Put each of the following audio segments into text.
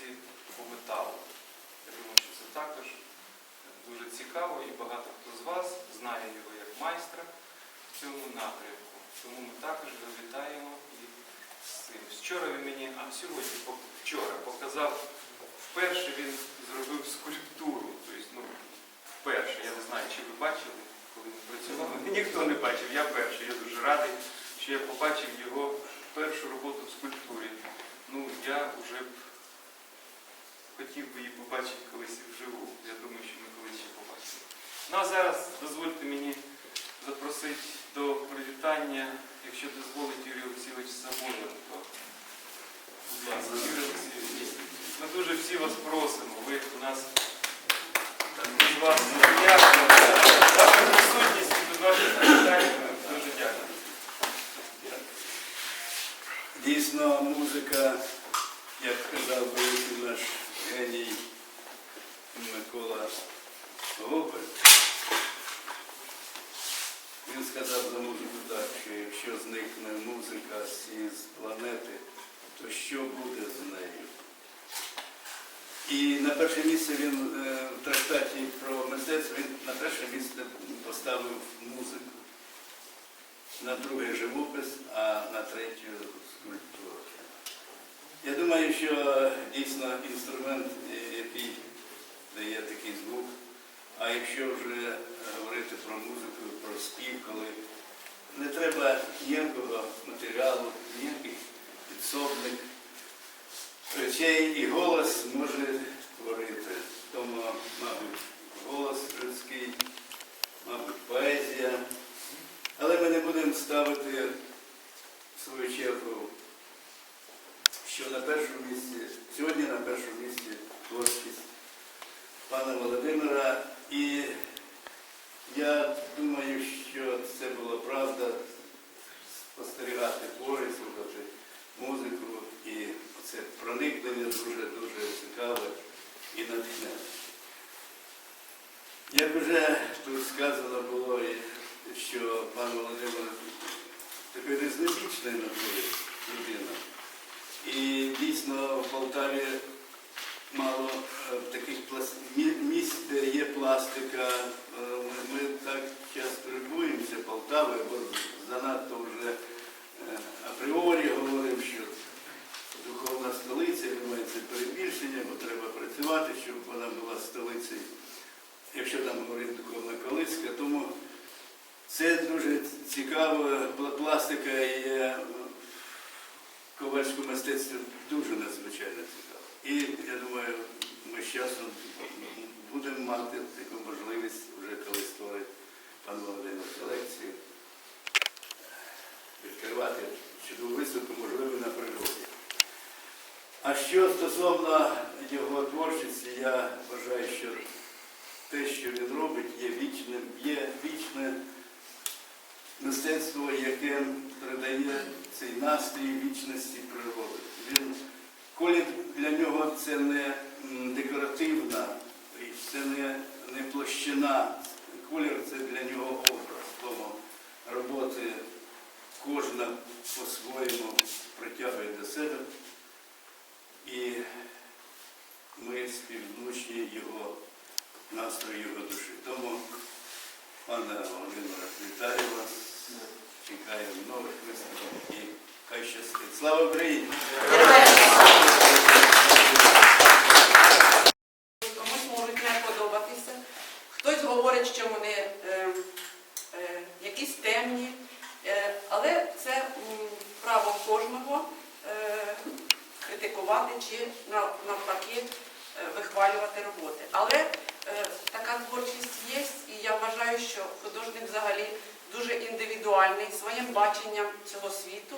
творчості по металу. Я думаю, що це також дуже цікаво і багато хто з вас знає його як майстра в цьому напрямку. Тому ми також його вітаємо і з цим. Вчора він мені, а сьогодні, вчора показав, вперше він зробив скульптуру. Тобто, ну, вперше, я не знаю, чи ви бачили, коли ми працювали. Ніхто не бачив, я перший. Я дуже радий, що я побачив його першу роботу в скульптурі. Ну, я вже хотів би її побачити колись вживу. Я думаю, що ми колись ще побачимо. Ну а зараз дозвольте мені запросити до привітання, якщо дозволить Юрій Олексійович Самойленко. Будь ласка, Юрій Олексійович, ми дуже всі вас просимо. Ви у нас з вас дякуємо. Ваша присутність без ваших привітань дуже дякую. Дійсно, музика, як казав великий наш геній Микола Гоголь, він сказав за музику так, що якщо зникне музика з планети, то що буде з нею? І на перше місце він е, в трактаті про мистецтво він на перше місце поставив музику на друге живопис, а на третю скульптуру. Я думаю, що дійсно інструмент, е, який дає такий звук, а якщо вже говорити про музику, про спів, коли не треба ніякого матеріалу, ніяких підсобних речей, і голос може творити. Тому, мабуть, голос людський, мабуть, поезія. Але ми не будемо ставити в свою чергу, що на першому місці, сьогодні на першому місці творчість пана Володимира. І я думаю, що це була правда спостерігати твори, слухати музику. І це проникнення дуже-дуже цікаве і натхненне. Як вже тут сказано було, що пан Володимир такий різнобічний натури людина. І дійсно в Полтаві мало е, таких місць, де є пластика. Е, Ми, так часто любуємося Полтавою, бо занадто вже е, апріорі говоримо, що духовна столиця, думаю, це перебільшення, бо треба працювати, щоб вона була столицею якщо там говорить духовна колиська, тому це дуже цікаво. Пла- Пластика є ковальському мистецтві дуже надзвичайно цікаво. І я думаю, ми з часом будемо мати таку можливість вже коли створить пан Володимир колекцію, відкривати чудову виставку, можливо, на природі. А що стосовно його творчості, я вважаю, що те, що він робить, є вічним, є вічне мистецтво, яке передає цей настрій вічності природи. Він, колір для нього це не декоративна, річ, це не, не площина. Колір це для нього образ. Тому роботи кожна по-своєму притягує до себе. І ми співзвучні його настрою його душі. Тому, пане Володимире, вітаю вас, чекаю нових виставок і хай щастить. Слава Україні! Комусь можуть не подобатися. Хтось говорить, що вони е, е, якісь темні, Е, але це право кожного критикувати чи навпаки вихвалювати роботи. Але така творчість є, і я вважаю, що художник взагалі дуже індивідуальний своїм баченням цього світу.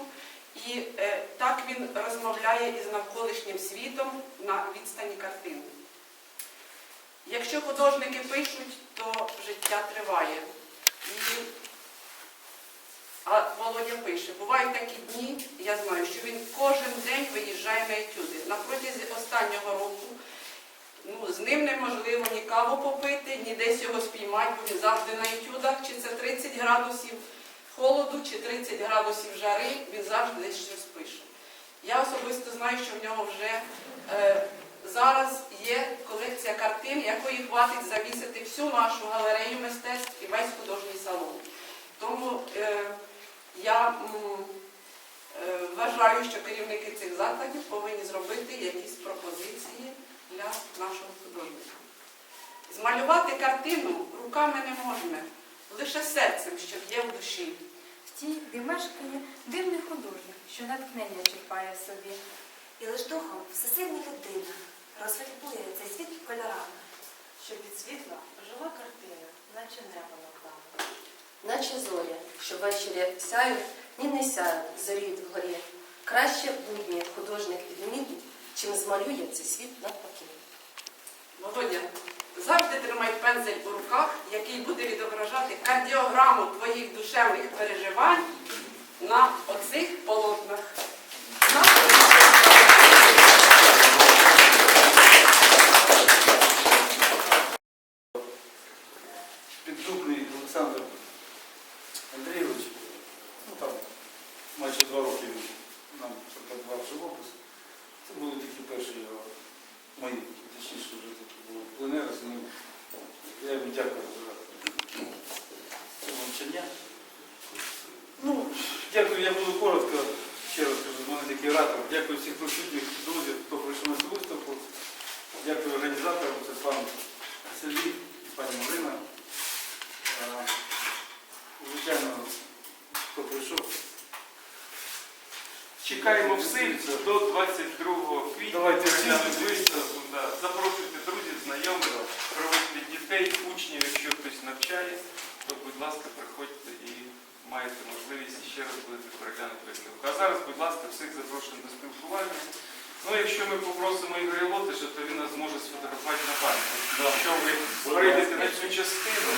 І е, так він розмовляє із навколишнім світом на відстані картини. Якщо художники пишуть, то життя триває. І... А Володя пише, бувають такі дні, я знаю, що він кожен день виїжджає на етюди. На протязі останнього року ну, з ним неможливо ні каву попити, ні десь його спіймати, бо він завжди на етюдах, чи це 30 градусів холоду, чи 30 градусів жари, він завжди десь щось пише. Я особисто знаю, що в нього вже е, зараз є колекція картин, якої хватить завісити всю нашу галерею мистецтв і весь художній салон. Тому е, я е, вважаю, що керівники цих закладів повинні зробити якісь пропозиції для нашого художника. Змалювати картину руками не можна, лише серцем, що є в душі. В тій, де мешкає дивний художник, що натхнення черпає в собі. І лиш духом всесильна людина розфарбує цей світ кольорами. Щоб від світла жива картина, наче небо нами. Наче зоря, що ввечері сяють, ні не сяють, зоріють вгорі. Краще будні художник чим змалює цей світ навпаки. Володя, завжди тримай пензель у руках, який буде відображати кардіограму твоїх душевних переживань на оцих полотнах. На- Піддубний Олександр Андрійович, ну там майже два роки він нам преподавав живопис. Це були такі перші його мої, точніше вже такі були пленери з ним. Я йому дякую за це навчання. Ну, дякую, я буду коротко, ще раз кажу, з мене такий оратор. Дякую всіх присутніх друзів, хто прийшов на цю виставку. Дякую організаторам, це пан Сергій, пані Марина. Е, Звичайно, хто прийшов. Чекаємо всіх до 22 квітня. Виставку. да. Запрошуйте друзів, знайомих, проводьте дітей, учнів, якщо хтось навчає, то, будь ласка, приходьте і маєте можливість ще раз будете переглянути виставку. А зараз, будь ласка, всіх запрошуємо до спілкування. Ну, якщо ми попросимо Ігоря Лотиша, то він нас зможе сфотографувати на пам'ять. Якщо ви прийдете на цю частину,